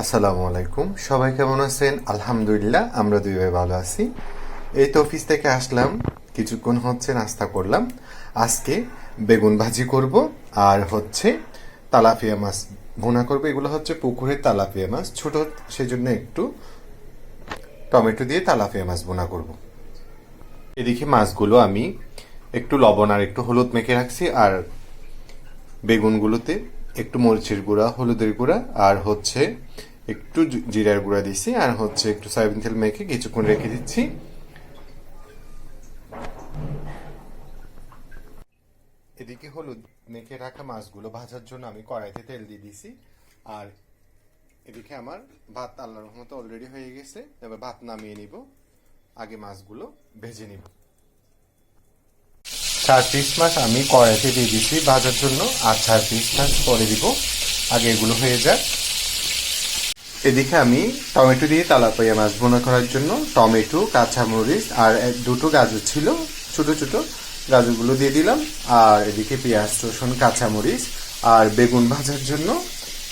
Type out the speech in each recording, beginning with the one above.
আসসালামু আলাইকুম। সবাই কেমন আছেন? আলহামদুলিল্লাহ, আমরা দুই ভাই ভালো আছি। এই তো অফিস থেকে আসলাম, কিছুক্ষণ হচ্ছে নাস্তা করলাম। আজকে বেগুন ভাজি করব, আর হচ্ছে তালাপিয়া মাছ ভুনা করব। এগুলো হচ্ছে পুকুরের তালাপিয়া মাছ। ছোট সেই জন্য একটু টমেটো দিয়ে তালাপিয়া মাছ ভুনা করব। এদিকে মাছগুলো আমি একটু লবণ আর একটু হলুদ মেখে রাখছি, আর বেগুনগুলোতে একটু মরিচের গুঁড়া, হলুদের গুঁড়া, আর হচ্ছে একটু জিরার গুঁড়া দিছি, আর হচ্ছে একটু সয়াবিন তেল মেখে কিছুক্ষণ রেখে দিচ্ছি। এদিকে হলুদ মেখে রাখা মাছগুলো ভাজার জন্য আমি কড়াইতে তেল দিয়ে দিছি, আর এদিকে আমার ভাত আল্লাহর রহমতে অলরেডি হয়ে গেছে। এবার ভাত নামিয়ে নিব, আগে মাছগুলো ভেজে নিব। চার পিস মাছ আমি কড়াইতে দিয়ে দিচ্ছি ভাজার জন্য আর চার পিস মাছ পরে দিব। আগে এগুলো হয়ে যাক। এদিকে আমি টমেটো দিয়ে তালাপাইয়া মাছ বোনা করার জন্য টমেটো, কাঁচামরিচ আর দুটো গাজর ছিল, ছোট ছোট গাজরগুলো দিয়ে দিলাম। আর এদিকে পেঁয়াজ, রসুন, কাঁচামরিচ আর বেগুন ভাজার জন্য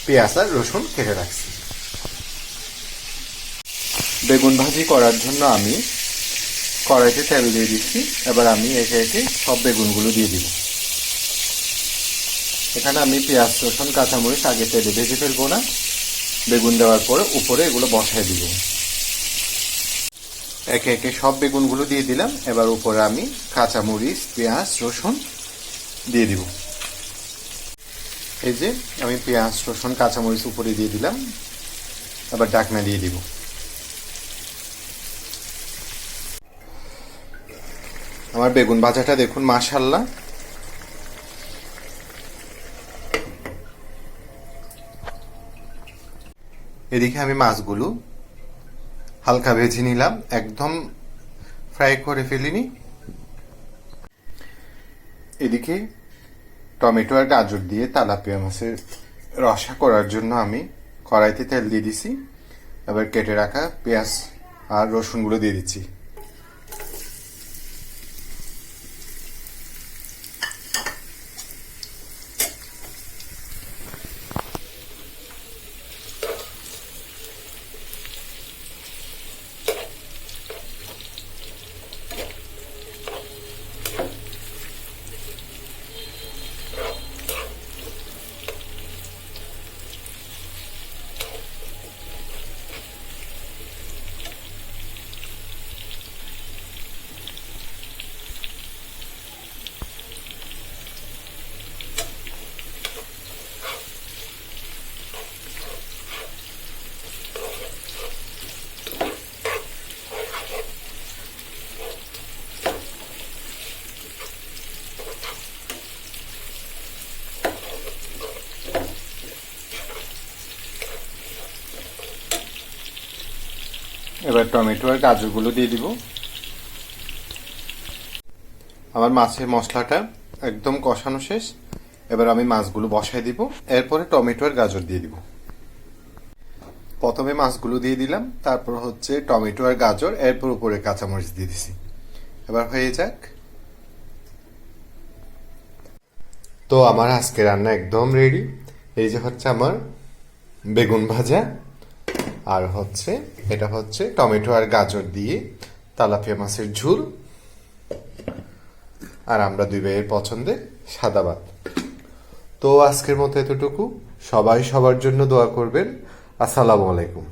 পেঁয়াজ আর রসুন কেটে রাখছি। বেগুন ভাজি করার জন্য আমি কড়াইতে তেল দিয়ে দিচ্ছি। এবার আমি একে একে সব বেগুনগুলো দিয়ে দিব। এখানে আমি পেঁয়াজ, রসুন, কাঁচামরিচ আগে তেলে ভেজে ফেলব না। বেগুন দেওয়ার পরে উপরে এগুলো বসায় দিব। একে একে সব বেগুনগুলো দিয়ে দিলাম। এবার উপরে আমি কাঁচামরিচ, পেঁয়াজ, রসুন দিয়ে দিব। এই যে আমি পেঁয়াজ, রসুন, কাঁচামরিচ উপরে দিয়ে দিলাম। এবার ডাকনা দিয়ে দিব। আমার বেগুন ভাজাটা দেখুন মাশাল্লাহ এদিকে আমি মাছগুলো হালকা ভেজে নিলাম, একদম ফ্রাই করে ফেলিনি। এদিকে টমেটো আর গাজর দিয়ে তালাপিয়া মাছের রসা করার জন্য আমি কড়াইতে তেল দিয়ে দিছি। এবার কেটে রাখা পেঁয়াজ আর রসুনগুলো দিয়ে দিচ্ছি। এবার টমেটো আর গাজরগুলো দিয়ে দিব। আমার মাছের মশলাটা একদম কষানো শেষ। এবার আমি মাছগুলো বসাই দিব। এরপরে টমেটো আর গাজর দিয়ে দিব। প্রথমে মাছগুলো দিয়ে দিলাম, তারপর হচ্ছে টমেটো আর গাজর, এরপর উপরে কাঁচামরিচ দিয়ে দিছি। এবার হয়ে যাক। তো আমার আজকে রান্না একদম রেডি এই যে হচ্ছে আমার বেগুন ভাজা। আর হচ্ছে, এটা হচ্ছে টমেটো আর গাজর দিয়ে তালাপিয়া মাছের ঝুল। আর আমরা দুই ভাইয়ের পছন্দে সাদা ভাত। তো আজকের মতো এতটুকু। সবাই সবার জন্য দোয়া করবেন। আসসালামু আলাইকুম।